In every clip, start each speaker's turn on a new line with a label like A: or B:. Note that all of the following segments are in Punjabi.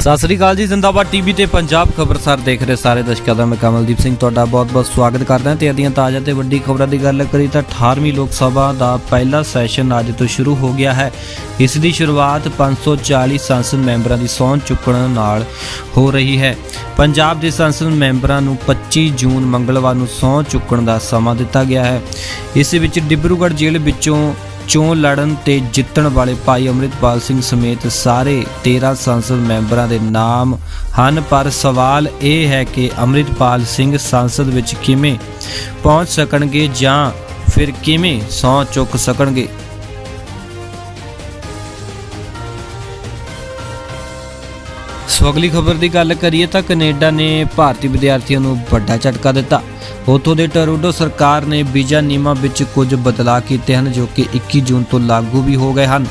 A: ਸਤਿ ਸ੍ਰੀ ਅਕਾਲ ਜੀ, ਜ਼ਿੰਦਾਬਾਦ ਟੀਵੀ ਤੇ ਪੰਜਾਬ ਖਬਰਸਾਰ ਦੇਖ ਰਹੇ ਸਾਰੇ ਦਰਸ਼ਕਾਂ ਦਾ, ਮੈਂ ਕਮਲਦੀਪ ਸਿੰਘ ਤੁਹਾਡਾ ਬਹੁਤ-ਬਹੁਤ ਸਵਾਗਤ ਕਰਦਾ ਹਾਂ ਤੇ ਅਦੀਆਂ ਤਾਜ਼ਾ ਤੇ ਵੱਡੀ ਖਬਰਾਂ ਦੀ ਗੱਲ ਕਰੀ ਤਾਂ 18ਵੀਂ ਲੋਕ ਸਭਾ ਦਾ ਪਹਿਲਾ ਸੈਸ਼ਨ ਅੱਜ ਤੋਂ ਸ਼ੁਰੂ ਹੋ ਗਿਆ ਹੈ। ਇਸ ਦੀ ਸ਼ੁਰੂਆਤ 540 ਸੰਸਦ ਮੈਂਬਰਾਂ ਦੀ ਸਹੁੰ ਚੁੱਕਣ ਨਾਲ ਹੋ ਰਹੀ ਹੈ। ਪੰਜਾਬ ਦੇ ਸੰਸਦ ਮੈਂਬਰਾਂ ਨੂੰ 25 ਜੂਨ ਮੰਗਲਵਾਰ ਨੂੰ ਸਹੁੰ ਚੁੱਕਣ ਦਾ ਸਮਾਂ ਦਿੱਤਾ ਗਿਆ ਹੈ। ਇਸ ਵਿੱਚ ਡਿਬਰੂਗੜ੍ਹ ਜੇਲ੍ਹ ਵਿੱਚੋਂ ਚੋਣ ਲੜਨ ਤੇ ਜਿੱਤਣ ਵਾਲੇ ਭਾਈ ਅੰਮ੍ਰਿਤਪਾਲ ਸਿੰਘ ਸਮੇਤ ਸਾਰੇ 13 ਸੰਸਦ ਮੈਂਬਰਾਂ ਦੇ ਨਾਮ ਹਨ, ਪਰ ਸਵਾਲ ਇਹ ਹੈ ਕਿ ਅੰਮ੍ਰਿਤਪਾਲ ਸਿੰਘ ਸੰਸਦ ਵਿੱਚ ਕਿਵੇਂ ਪਹੁੰਚ ਸਕਣਗੇ ਜਾਂ ਫਿਰ ਕਿਵੇਂ ਸਹੁੰ ਚੁੱਕ ਸਕਣਗੇ? ਸੋ ਅਗਲੀ ਖਬਰ ਦੀ ਗੱਲ ਕਰੀਏ ਤਾਂ ਕੈਨੇਡਾ ਨੇ ਭਾਰਤੀ ਵਿਦਿਆਰਥੀਆਂ ਨੂੰ ਵੱਡਾ ਝਟਕਾ ਦਿੱਤਾ। ਉੱਥੋਂ ਦੇ ਟਰੂਡੋ ਸਰਕਾਰ ਨੇ ਵੀਜ਼ਾ ਨਿਯਮਾਂ ਵਿੱਚ ਕੁਝ ਬਦਲਾਅ ਕੀਤੇ ਹਨ ਜੋ ਕਿ 21 ਜੂਨ ਤੋਂ ਲਾਗੂ ਵੀ ਹੋ ਗਏ ਹਨ।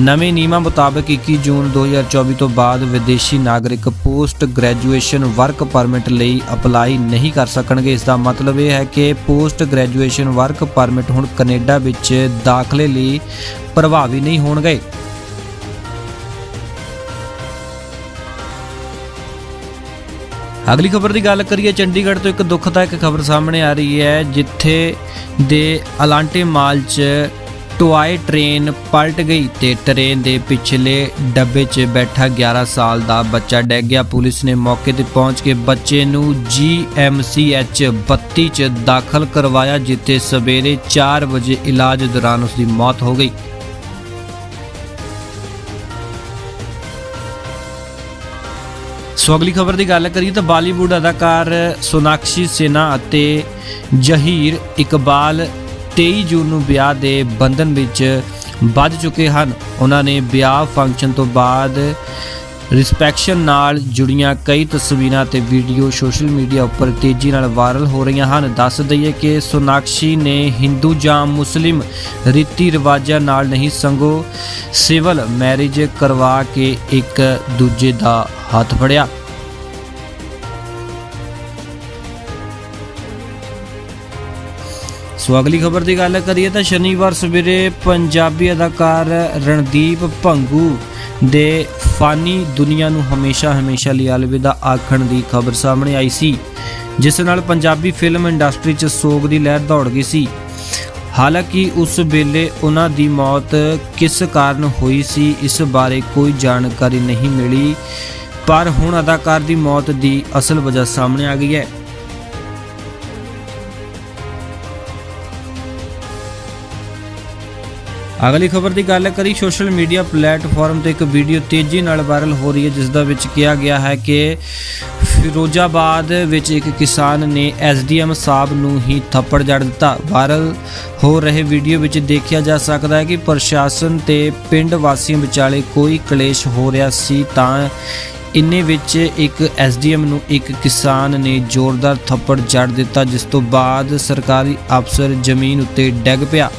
A: ਨਵੇਂ ਨਿਯਮਾਂ ਮੁਤਾਬਕ 21 ਜੂਨ 2024 ਤੋਂ ਬਾਅਦ ਵਿਦੇਸ਼ੀ ਨਾਗਰਿਕ ਪੋਸਟ ਗ੍ਰੈਜੂਏਸ਼ਨ ਵਰਕ ਪਰਮਿਟ ਲਈ ਅਪਲਾਈ ਨਹੀਂ ਕਰ ਸਕਣਗੇ। ਇਸ ਦਾ ਮਤਲਬ ਇਹ ਹੈ ਕਿ ਪੋਸਟ ਗ੍ਰੈਜੂਏਸ਼ਨ ਵਰਕ ਪਰਮਿਟ ਹੁਣ ਕੈਨੇਡਾ ਵਿੱਚ ਦਾਖਲੇ ਲਈ ਪ੍ਰਭਾਵੀ ਨਹੀਂ ਹੋਣਗੇ। ਅਗਲੀ ਖਬਰ ਦੀ ਗੱਲ ਕਰੀਏ, ਚੰਡੀਗੜ੍ਹ ਤੋਂ ਇੱਕ ਦੁਖਦਾਇਕ ਖਬਰ ਸਾਹਮਣੇ ਆ ਰਹੀ ਹੈ, ਜਿੱਥੇ ਦੇ ਅਲਾਂਟੇ ਮਾਲ 'ਚ ਟੁਆਏ ਟ੍ਰੇਨ ਪਲਟ ਗਈ ਤੇ ਟ੍ਰੇਨ ਦੇ ਪਿਛਲੇ ਡੱਬੇ 'ਚ ਬੈਠਾ 11 ਸਾਲ ਦਾ ਬੱਚਾ ਡਿੱਗ ਗਿਆ। ਪੁਲਿਸ ਨੇ ਮੌਕੇ ਤੇ ਪਹੁੰਚ ਕੇ ਬੱਚੇ ਨੂੰ ਜੀਐਮਸੀਐਚ 32 'ਚ ਦਾਖਲ ਕਰਵਾਇਆ, ਜਿੱਥੇ ਸਵੇਰੇ 4 ਵਜੇ ਇਲਾਜ ਦੌਰਾਨ ਉਸ ਦੀ ਮੌਤ ਹੋ ਗਈ। ਸੋ ਅਗਲੀ ਖਬਰ ਦੀ ਗੱਲ ਕਰੀਏ ਤਾਂ ਬਾਲੀਵੁੱਡ ਅਦਾਕਾਰ ਸੋਨਾਕਸ਼ੀ ਸਿਨਾ ਅਤੇ ਜਹੀਰ ਇਕਬਾਲ 23 ਜੂਨ ਨੂੰ ਵਿਆਹ ਦੇ ਬੰਧਨ ਵਿੱਚ ਵੱਧ ਚੁੱਕੇ ਹਨ। ਉਹਨਾਂ ਨੇ ਵਿਆਹ ਫੰਕਸ਼ਨ ਤੋਂ ਬਾਅਦ ਰਿਸਪੈਕਸ਼ਨ ਨਾਲ ਜੁੜੀਆਂ ਕਈ ਤਸਵੀਰਾਂ ਤੇ ਵੀਡੀਓ ਸੋਸ਼ਲ ਮੀਡੀਆ ਉੱਪਰ ਤੇਜ਼ੀ ਨਾਲ ਵਾਇਰਲ ਹੋ ਰਹੀਆਂ ਹਨ। ਦੱਸ ਦਈਏ ਕਿ ਸੋਨਾਕਸ਼ੀ ਨੇ ਹਿੰਦੂ ਜਾਂ ਮੁਸਲਿਮ ਰੀਤੀ ਰਿਵਾਜਾਂ ਨਾਲ ਨਹੀਂ ਸੰਗੋ ਸਿਵਲ ਮੈਰਿਜ ਕਰਵਾ ਕੇ ਇੱਕ ਦੂਜੇ ਦਾ ਹੱਥ ਫੜਿਆ। ਸੋ ਅਗਲੀ ਖਬਰ ਦੀ ਗੱਲ ਕਰੀਏ ਤਾਂ ਸ਼ਨੀਵਾਰ ਸਵੇਰੇ ਪੰਜਾਬੀ ਅਦਾਕਾਰ ਰਣਦੀਪ ਭੰਗੂ ਦੇ ਫਾਨੀ ਦੁਨੀਆ ਨੂੰ ਹਮੇਸ਼ਾ ਹਮੇਸ਼ਾ ਲਈ ਅਲਵਿਦਾ ਆਖਣ ਦੀ ਖਬਰ ਸਾਹਮਣੇ ਆਈ ਸੀ, ਜਿਸ ਨਾਲ ਪੰਜਾਬੀ ਫਿਲਮ ਇੰਡਸਟਰੀ 'ਚ ਸੋਗ ਦੀ ਲਹਿਰ ਦੌੜ ਗਈ ਸੀ। ਹਾਲਾਂਕਿ ਉਸ ਵੇਲੇ ਉਹਨਾਂ ਦੀ ਮੌਤ ਕਿਸ ਕਾਰਨ ਹੋਈ ਸੀ, ਇਸ ਬਾਰੇ ਕੋਈ ਜਾਣਕਾਰੀ ਨਹੀਂ ਮਿਲੀ, ਪਰ ਹੁਣ ਅਦਾਕਾਰ ਦੀ ਮੌਤ ਦੀ ਅਸਲ ਵਜ੍ਹਾ ਸਾਹਮਣੇ ਆ ਗਈ ਹੈ। ਅਗਲੀ ਖਬਰ ਦੀ ਗੱਲ ਕਰੀ, ਸੋਸ਼ਲ ਮੀਡੀਆ ਪਲੇਟਫਾਰਮ ਤੇ ਇੱਕ ਵੀਡੀਓ ਤੇਜ਼ੀ ਨਾਲ ਵਾਇਰਲ ਹੋ ਰਹੀ ਹੈ ਜਿਸ ਦਾ ਵਿੱਚ ਕਿਹਾ ਗਿਆ ਹੈ ਕਿ ਫਿਰੋਜ਼ਾਬਾਦ ਵਿੱਚ ਇੱਕ ਕਿਸਾਨ ਨੇ ਐਸਡੀਐਮ ਸਾਹਿਬ ਨੂੰ ਹੀ ਥੱਪੜ ਜੜ ਦਿੱਤਾ। ਵਾਇਰਲ ਹੋ ਰਹੇ ਵੀਡੀਓ ਵਿੱਚ ਦੇਖਿਆ ਜਾ ਸਕਦਾ ਹੈ ਕਿ ਪ੍ਰਸ਼ਾਸਨ ਤੇ ਪਿੰਡ ਵਾਸੀਆਂ ਵਿਚਾਲੇ ਕੋਈ ਕਲੇਸ਼ ਹੋ ਰਿਹਾ ਸੀ, ਤਾਂ ਇੰਨੇ ਵਿੱਚ ਇੱਕ ਐਸਡੀਐਮ ਨੂੰ ਇੱਕ ਕਿਸਾਨ ਨੇ ਜ਼ੋਰਦਾਰ ਥੱਪੜ ਜੜ ਦਿੱਤਾ, ਜਿਸ ਤੋਂ ਬਾਅਦ ਸਰਕਾਰੀ ਅਫਸਰ ਜ਼ਮੀਨ ਉੱਤੇ ਡਿੱਗ ਪਿਆ।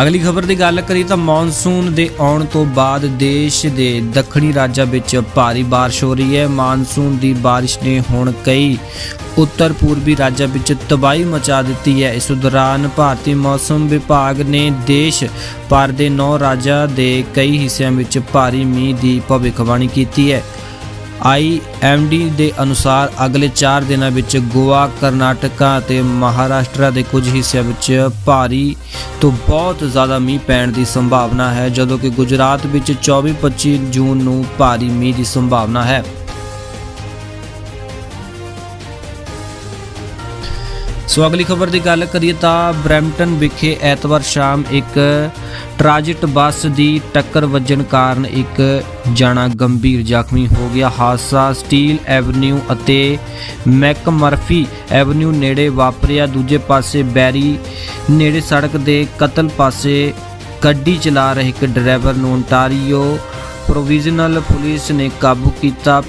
A: ਅਗਲੀ ਖਬਰ ਦੀ ਗੱਲ ਕਰੀ ਤਾਂ ਮੌਨਸੂਨ ਦੇ ਆਉਣ ਤੋਂ ਬਾਅਦ ਦੇਸ਼ ਦੇ ਦੱਖਣੀ ਰਾਜਾਂ ਵਿੱਚ ਭਾਰੀ ਬਾਰਿਸ਼ ਹੋ ਰਹੀ ਹੈ। ਮੌਨਸੂਨ ਦੀ ਬਾਰਿਸ਼ ਨੇ ਹੁਣ ਕਈ ਉੱਤਰ ਪੂਰਬੀ ਰਾਜਾਂ ਵਿੱਚ ਤਬਾਹੀ ਮਚਾ ਦਿੱਤੀ ਹੈ। ਇਸ ਦੌਰਾਨ ਭਾਰਤੀ ਮੌਸਮ ਵਿਭਾਗ ਨੇ ਦੇਸ਼ ਭਰ ਦੇ 9 ਰਾਜਾਂ ਦੇ ਕਈ ਹਿੱਸਿਆਂ ਵਿੱਚ ਭਾਰੀ ਮੀਂਹ ਦੀ ਭਵਿੱਖਬਾਣੀ ਕੀਤੀ ਹੈ। ਆਈਐਮਡੀ ਦੇ ਅਨੁਸਾਰ ਅਗਲੇ 4 ਦਿਨਾਂ ਵਿੱਚ ਗੋਆ, ਕਰਨਾਟਕਾ ਅਤੇ ਮਹਾਰਾਸ਼ਟਰ ਦੇ ਕੁਝ ਹਿੱਸਿਆਂ ਵਿੱਚ ਭਾਰੀ ਤੋਂ ਬਹੁਤ ਜ਼ਿਆਦਾ ਮੀਂਹ ਪੈਣ ਦੀ ਸੰਭਾਵਨਾ ਹੈ ਜਦੋਂ ਕਿ ਗੁਜਰਾਤ ਵਿੱਚ 24-25 ਜੂਨ ਨੂੰ ਭਾਰੀ ਮੀਂਹ ਦੀ ਸੰਭਾਵਨਾ ਹੈ। ਸੋ ਅਗਲੀ ਖਬਰ ਦੀ ਗੱਲ ਕਰੀਏ ਤਾਂ ਬਰੈਂਪਟਨ ਵਿਖੇ ਐਤਵਾਰ ਸ਼ਾਮ ਇੱਕ ਟ੍ਰਾਂਜਿਟ ਬੱਸ ਦੀ ਟੱਕਰ ਵੱਜਣ ਕਾਰਨ ਇੱਕ ਜਾਣਾ ਗੰਭੀਰ ਜ਼ਖਮੀ ਹੋ ਗਿਆ। ਹਾਦਸਾ ਸਟੀਲ ਐਵਨਿਊ ਅਤੇ ਮੈਕਮਰਫੀ ਐਵਨਿਊ ਨੇੜੇ ਵਾਪਰਿਆ। ਦੂਜੇ ਪਾਸੇ ਬੈਰੀ ਨੇੜੇ ਸੜਕ ਦੇ ਕਤਲ ਪਾਸੇ ਗੱਡੀ ਚਲਾ ਰਹੇ ਇੱਕ ਡਰਾਈਵਰ ਨੂੰ ਓਨਟਾਰੀਓ ਪ੍ਰੋਵੀਜ਼ਨਲ ਪੁਲਿਸ ਨੇ ਕਾਬੂ ਕੀਤਾ।